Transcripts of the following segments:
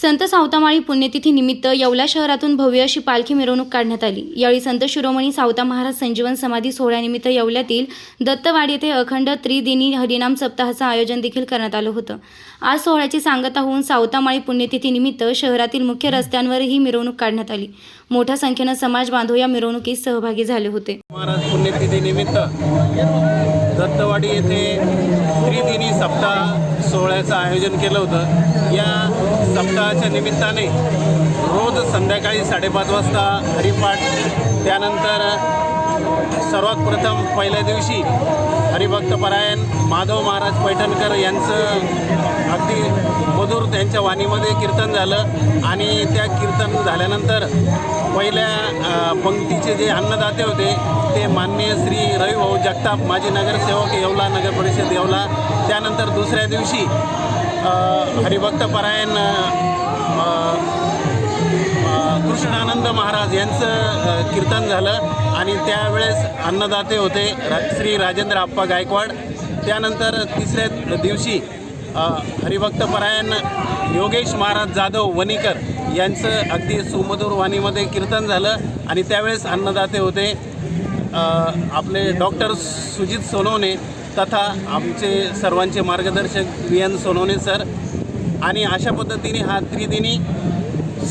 संत सावतामाळी पुण्यतिथी निमित्त येवला शहरातून भव्य अशी पालखी मिरवणूक काढण्यात आली. यावेळी संत शिरोमणी सावता महाराज संजीवन समाधी सोहळ्यानिमित्त येवल्यातील दत्तवाडी येथे अखंड त्रिदिनी हरिनाम सप्ताहाचं आयोजन देखील करण्यात आलं होतं. आज सोहळ्याची सांगता होऊन सावतामाळी पुण्यतिथी निमित्त शहरातील मुख्य रस्त्यांवर ही मिरवणूक काढण्यात आली. मोठ्या संख्येनं समाज बांधव या मिरवणुकीत सहभागी झाले होते. महाराज पुण्यतिथी निमित्त दत्तवाडी येथे त्रिदिनी सप्ताह सोहळ्याचं आयोजन केलं होतं. या सप्ताहाच्या निमित्ताने रोज संध्याकाळी साडेपाच वाजता हरिपाठ त्यानंतर सर्वात प्रथम पहिल्या दिवशी हरिभक्त परायण माधव महाराज पैठणकर यांचं अगदी मधुर त्यांच्या वाणीमध्ये कीर्तन झालं आणि त्या कीर्तन झाल्यानंतर पहिल्या पंक्तीचे जे अन्नदाते होते ते माननीय श्री रविभाऊ जगताप माजी नगरसेवक येवला नगर परिषद येवला. त्यानंतर दुसऱ्या दिवशी हरिभक्त हरिभक्तपरायण कृष्णानंद महाराज यांचं कीर्तन झालं आणि त्यावेळेस अन्नदाते होते श्री राजेंद्र आप्पा गायकवाड. त्यानंतर तिसऱ्या दिवशी हरिभक्त हरिभक्तपरायण योगेश महाराज जाधव वणीकर यांचं अगदी सुमधुर वाणीमध्ये कीर्तन झालं आणि त्यावेळेस अन्नदाते होते आपले डॉक्टर सुजित सोनवणे तथा आमचे सर्वांचे मार्गदर्शक व्ही एन सोनवणे सर. आणि अशा पद्धतीने हा त्रिदिनी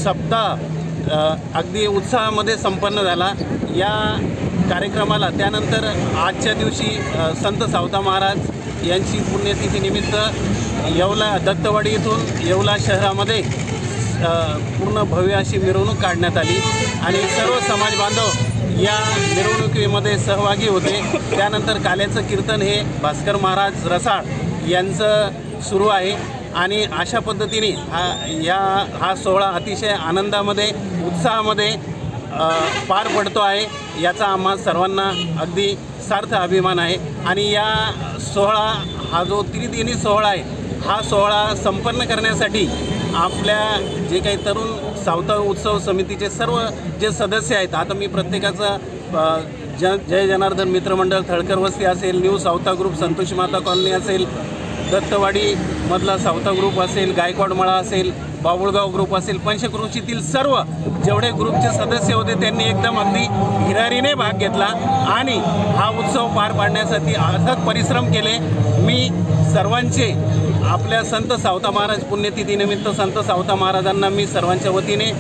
सप्ताह अगदी उत्साहामध्ये संपन्न झाला. या कार्यक्रमाला त्यानंतर आजच्या दिवशी संत सावता महाराज यांची पुण्यतिथीनिमित्त येवला दत्तवाडी इथून येवला शहरामध्ये पूर्ण भव्य अशी मिरवणूक काढण्यात आली. आणि सर्व समाज बांधव या मिरवणुकीमध्ये सहभागी होते. त्यानंतर काल्याचं कीर्तन हे भास्कर महाराज रसाळ यांचं सुरू आहे. आणि अशा पद्धतीने हा या हा सोहळा अतिशय आनंदामध्ये उत्साहामध्ये पार पडतो आहे. याचा आम्हा सर्वांना अगदी सार्थ अभिमान आहे. आणि या सोहळा हा जो त्रिदिनी सोहळा आहे हा सोहळा संपन्न करण्यासाठी आपल्या जे काही तरुण सावता उत्सव समितीचे सर्व जे सदस्य आहेत आता मी प्रत्येकाचा ज जय जनार्दन मित्रमंडळ थळकर वस्ती असेल न्यू सावता ग्रुप संतोषी माता कॉलनी असेल दत्तवाडीमधला सावता ग्रुप असेल गायकवाडमळा असेल बाबुळगाव ग्रुप असेल पंचकृषीतील सर्व जेवढे ग्रुपचे सदस्य होते त्यांनी एकदम अगदी हिरारीने भाग घेतला आणि हा उत्सव पार पाडण्यासाठी अथक परिश्रम केले. मी सर्वांचे आपल्या संत सावता महाराज पुण्यतिथीनिमित्त संत सावता महाराजांना मी सर्वांच्या वतीने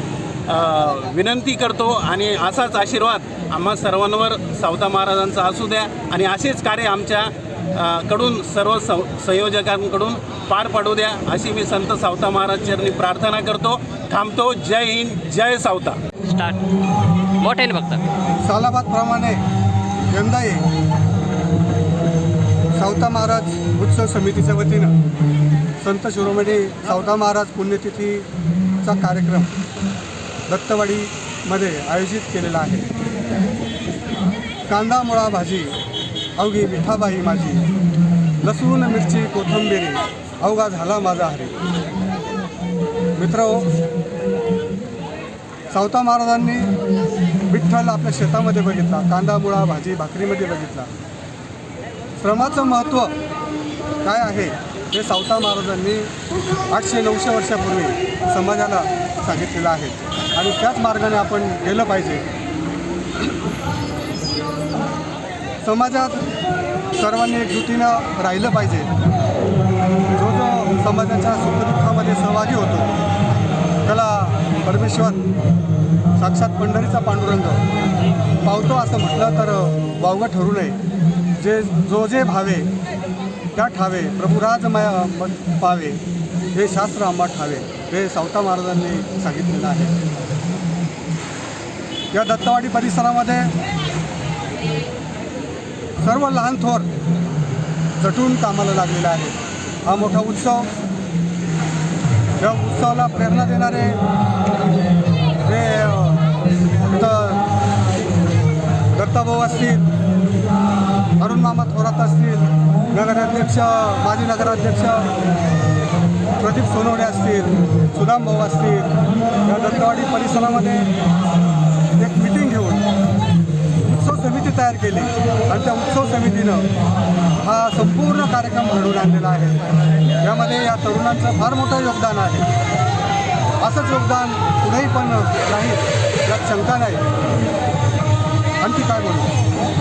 विनंती करतो आणि असाच आशीर्वाद आम्हा सर्वांवर सावता महाराजांचा असू द्या आणि असेच कार्य आमच्या कडून सर्व सं संयोजकांकडून पार पाडू द्या अशी मी संत सावता महाराज चरणी प्रार्थना करतो. थांबतो. जय हिंद जय सावता. स्टार्ट. मोठ्याने फक्त सालाबादप्रमाणे यंदाही सावता महाराज उत्सव समितीच्या वतीनं संत शिरोमणी सावता महाराज पुण्यतिथीचा कार्यक्रम दत्तवाडीमध्ये आयोजित केलेला आहे. कांदा मुळा भाजी अवघी विठाबाई माझी. लसूण मिरची कोथंबिरी अवघा झाला माझा हरी. मित्र हो, सावता महाराजांनी विठ्ठल आपल्या शेतामध्ये बघितला कांदा मुळा भाजी भाकरीमध्ये बघितला. श्रमाचं महत्त्व काय आहे हे सावता महाराजांनी आठशे नऊशे वर्षापूर्वी समाजाला सांगितलेलं आहे. आणि त्याच मार्गाने आपण गेलं पाहिजे. समाजात सर्वांनी एकजुटीनं राहिलं पाहिजे. जो जो समाजाच्या सुखदुःखामध्ये सहभागी होतो त्याला परमेश्वर साक्षात पंढरीचा पांडुरंग पावतो असं म्हटलं तर वावगं ठरू नये. जे जो जे भावे त्या ठावे प्रभुराज माया पावे हे शास्त्र आंबा ठावे हे सावता महाराजांनी सांगितलेलं आहे. या दत्तवाडी परिसरामध्ये सर्व लहान थोर झटून कामाला लागलेला आहे हा मोठा उत्सव. या उत्सवाला प्रेरणा देणारे जे दत्ताभाऊ असतील अरुण मामा थोरात असतील नगराध्यक्ष माजी नगराध्यक्ष प्रदीप सोनवणे असतील सुदाम भाऊ असतील या दत्तवाडी परिसरामध्ये उत्सव समिती तयार केली आणि त्या उत्सव समितीनं हा संपूर्ण कार्यक्रम घडवून आणलेला आहे. यामध्ये या तरुणांचं फार मोठं योगदान आहे. असंच योगदान कुठेही पण नाही यात शंका नाही. आणखी काय बोलू?